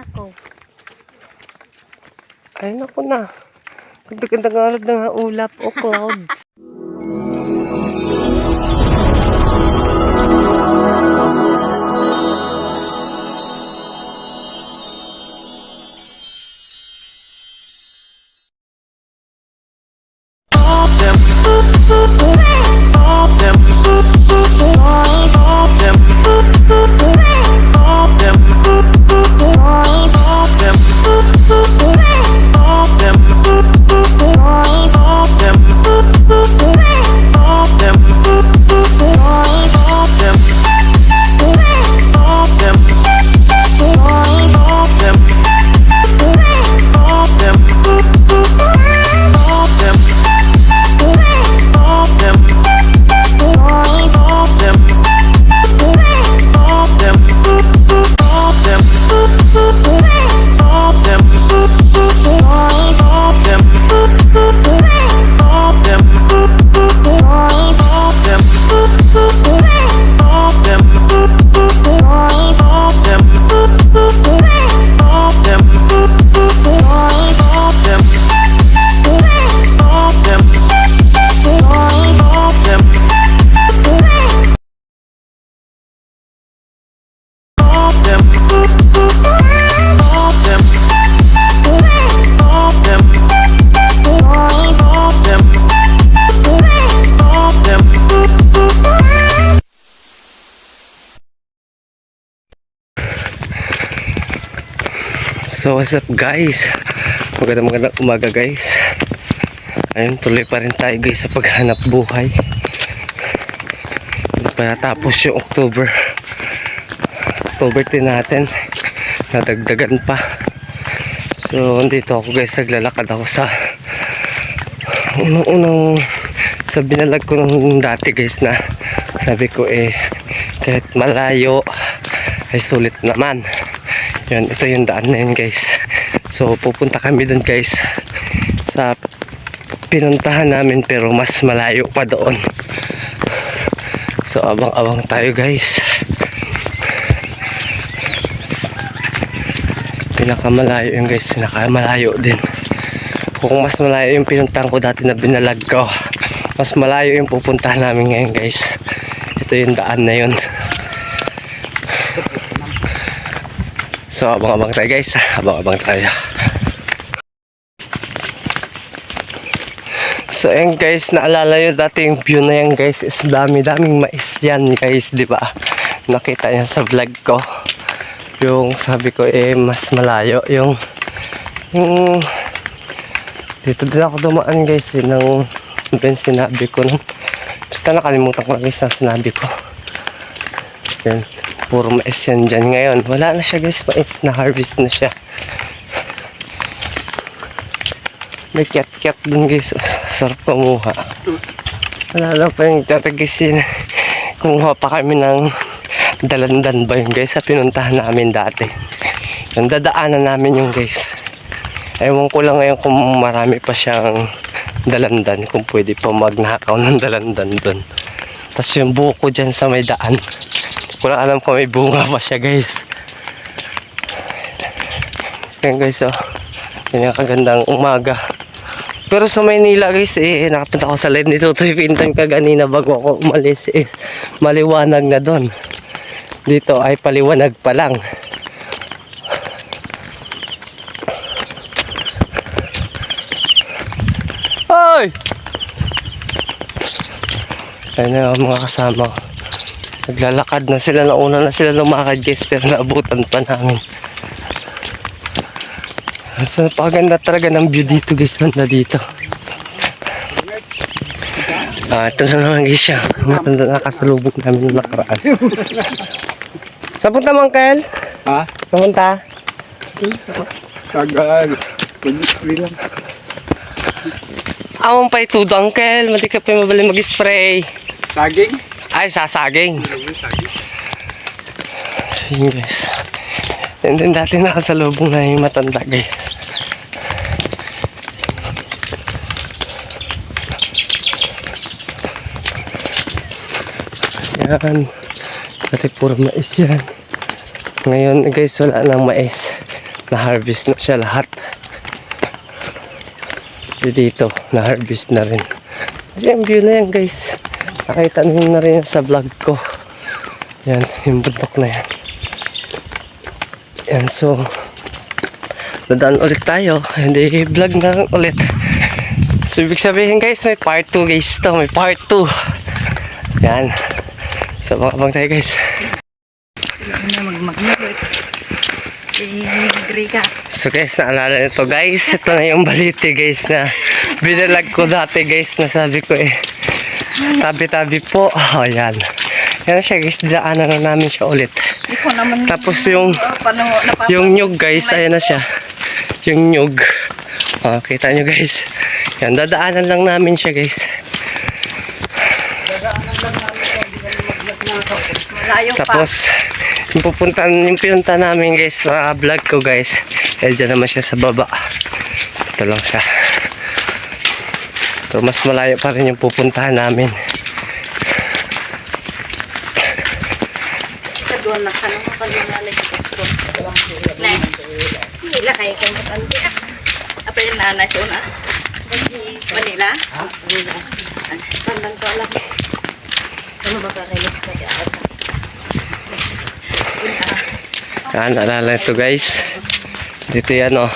na ko. Ay, naku na. Ganda-ganda ng ulap o clouds. What's up guys? Magandang magandang umaga guys. Ayun, tuloy pa rin tayo guys sa paghanap buhay. Hindi pa natapos yung October. October 10 natin. Nadagdagan pa. So, dito ako guys, naglalakad ako sa unang-unang sa binalag ko nung dati guys na sabi ko eh kahit malayo ay sulit naman yan, ito yung daan na yun guys. So pupunta kami dun guys sa pinuntahan namin pero mas malayo pa doon. So abang-abang tayo guys. Pinakamalayo yun guys, pinakamalayo din. Kung mas malayo yung pinuntahan ko dati na binalag ko, mas malayo yung pupuntahan namin ngayon guys. Ito yung daan na yun. So, abang-abang tayo guys. Abang-abang tayo. So, ayan guys, naalala yung view na yan guys is dami-daming mais yan guys, di ba? Nakita niya sa vlog ko. Yung sabi ko eh, mas malayo. Yung, yung, dito din ako dumaan guys eh, nang, yung sinabi ko. Nung, basta nakalimutan ko na guys ang sinabi ko. Yan puro mais yan dyan ngayon. Wala na siya guys, mais na harvest na siya. May cat-cat dun guys. Sarap kumuha. Wala lang pa yung tatagisin. Kumuha pa kami ng dalandan ba yun guys sa pinuntahan namin dati. Yung dadaanan namin yung guys. Ewan ko lang ngayon kung marami pa siyang dalandan. Kung pwede pa magnakaw ng dalandan dun. Tapos yung buko dyan sa may daan. Ko lang alam kung may bunga pa siya guys. Yan guys oh. Yan yung kagandang umaga. Pero sa Maynila guys eh nakapunta ako sa live ni Tutoy Pintan kaganina bago ako umalis eh maliwanag na doon. Dito ay paliwanag pa lang. Hoy! Ayun na ang mga kasama ko. Naglalakad na sila, nauna na sila lumakad guys, pero naabutan pa namin. So, napakaganda talaga ng view dito guys, banda dito. Ah, ito na naman guys siya. Matanda na kasalubog namin nung nakaraan. Saan punta mo, Kyle? Ha? Saan punta? Kagal. Kulit lang. Awang pa itudo, Uncle. Mati ka pa mabali mag-spray. Saging? Ay, sasaging. Yun guys. And then dati nakasalubong na yung matanda guys. Yan. Dati puro mais yan. Ngayon guys wala nang mais. Na-harvest na siya lahat. Di dito, na-harvest na rin. Yan, view na yan guys. Nakita niyo na rin sa vlog ko. Yan, yung bundok na yan. Yan, so, dadaan ulit tayo. Hindi, vlog na ulit. So, ibig sabihin guys, may part 2 guys to. May part 2. Yan. So, makabang tayo guys. na magmagmagod. Eh, ka. So guys, naalala nito guys. Ito na yung baliti guys na binalag ko dati guys na sabi ko eh. Tabi-tabi po. Oh, yan. Yan siya guys. Daanan na namin siya ulit. Tapos yung napapa- yung nyug guys, ayan na siya. Yung nyug. Oh, kita nyo guys. Yan, dadaanan lang namin siya guys. Tapos, yung pupunta, yung pinunta namin guys sa vlog ko guys. Eh, dyan naman siya sa baba. Ito lang siya. So, mas malayo pa rin yung pupuntahan namin. Doon na kanong kapalinalay sa Pasko. Nay. Hila kayo kang ah. Apa yung nanay siya na? Manila? Tandang ko alam. Ano ba ka release ka di ako? Yan, naalala ito guys. Dito yan oh.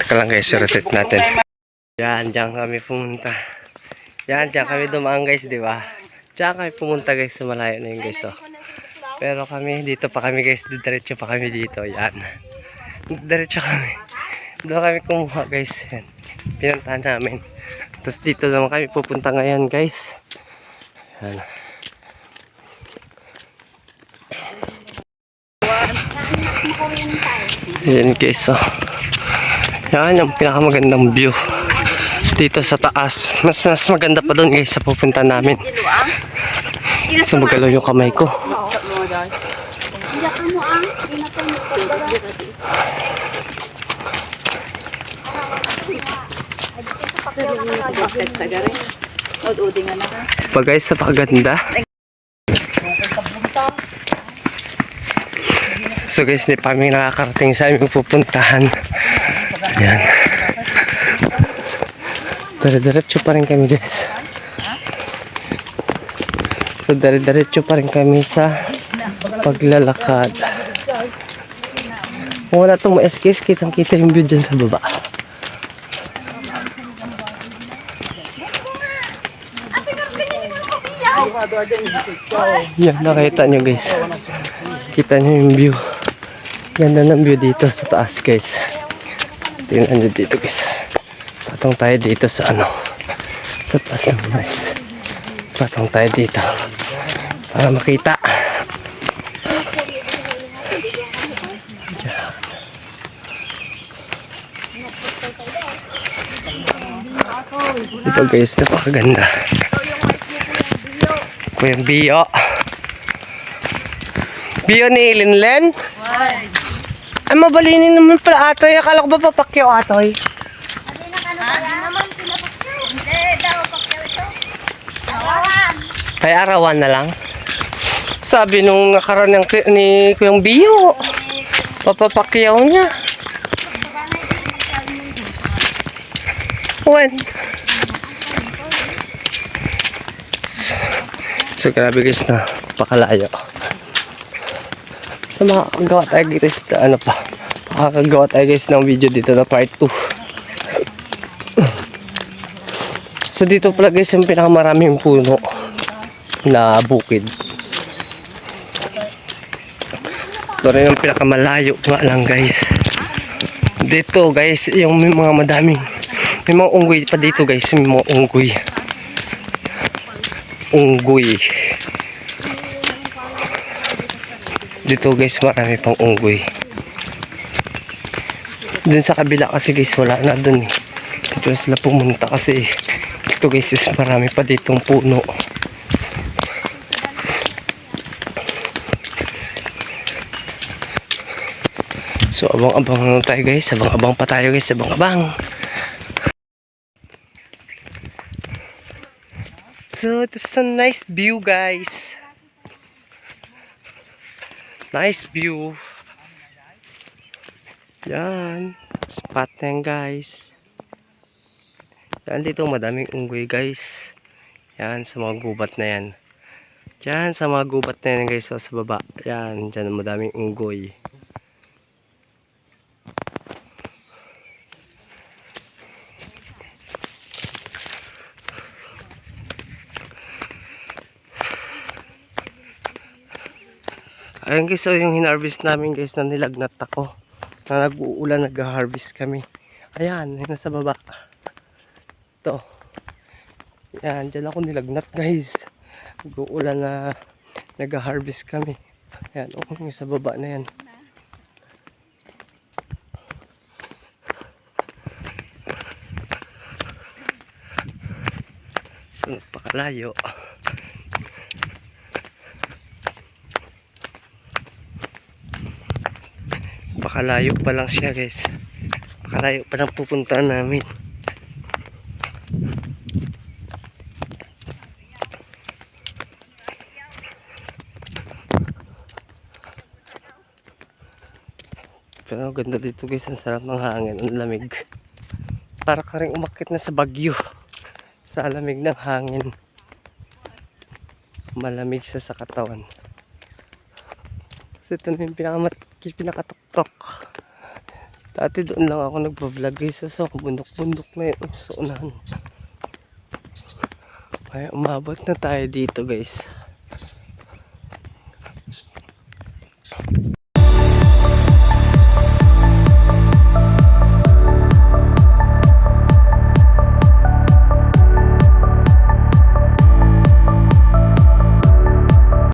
Teka lang guys, rotate natin. Yan, dyan kami pumunta. Yan, dyan kami dumaan guys, di ba? Diyan kami pumunta guys, sa malayo na yun guys oh. Pero kami, dito pa kami guys, diretso pa kami dito. Yan. Diretso kami. Doon kami kumuha guys. Yan. Pinuntahan namin. Tapos dito naman kami pupunta ngayon guys. Yan. Yan guys, oh. Yan yung pinakamagandang view. Dito sa taas. Mas mas maganda pa doon guys sa pupunta namin. So magalaw yung kamay ko. Sa. Pa guys, napakaganda. So guys, hindi pa kami nakakarating sa aming pupuntahan. Yan. Dire-diretso pa rin kami guys. So dire-diretso pa rin kami sa paglalakad. Kung wala itong ma-SKS, kitang-kita yung view dyan sa baba. Yan, nakita nyo guys. Kita nyo yung view. Ganda ng view dito sa taas guys. Tingnan nyo dito guys. Patong tayo dito sa ano. Sa taas ng guys. Patong tayo dito. Para makita. Dito guys, napakaganda. Kuya Bio. Bio ni Linlen? Ay, mabalinin naman pala atoy. Akala ko ba papakyaw atoy? Ay, arawan na lang. Sabi nung nakaroon ng, ni Kuyang Bio. Papapakyaw niya. When? So grabe guys na pakalayo. So makakagawa tayo guys na ano pa. Makakagawa tayo guys ng video dito na part 2. So dito pala guys yung pinakamaraming puno na bukid. Ito rin yung pinakamalayo nga lang guys. Dito guys yung may mga madaming may mga unggoy pa dito guys may mga unggoy unggoy. Dito guys, marami pang unggoy. Dun sa kabila kasi guys, wala na dun eh. Dito sila pumunta kasi dito guys is marami pa ditong puno. So abang-abang lang tayo guys, abang-abang pa tayo guys, abang-abang. So, this is a nice view, guys. Nice view. Yan. Spot na guys. Yan dito madaming unggoy guys. Yan sa mga gubat na yan. Yan sa mga gubat na yan guys. So, sa baba. Yan. Dyan madaming unggoy. Ayun guys, so yung hinarvest namin guys na nilagnat ako. Na nag-uulan, nag-harvest kami. Ayan, nasa baba. Ito. Yan, dyan ako nilagnat guys. Nag-uulan na nag-harvest kami. Ayan, oh, yung sa baba na yan. So, napakalayo. Pakalayo pa lang siya guys. Pakalayo pa lang pupuntaan namin. Pero ganda dito guys, ang sarap ng hangin, ang lamig. Para ka rin umakit na sa bagyo. Sa lamig ng hangin. Malamig siya sa katawan. Kasi ito na yung pinakamat, pinakatuktok. Dati doon lang ako nagpa-vlog guys. So, bundok-bundok na yun. So, unahan. Kaya umabot na tayo dito guys.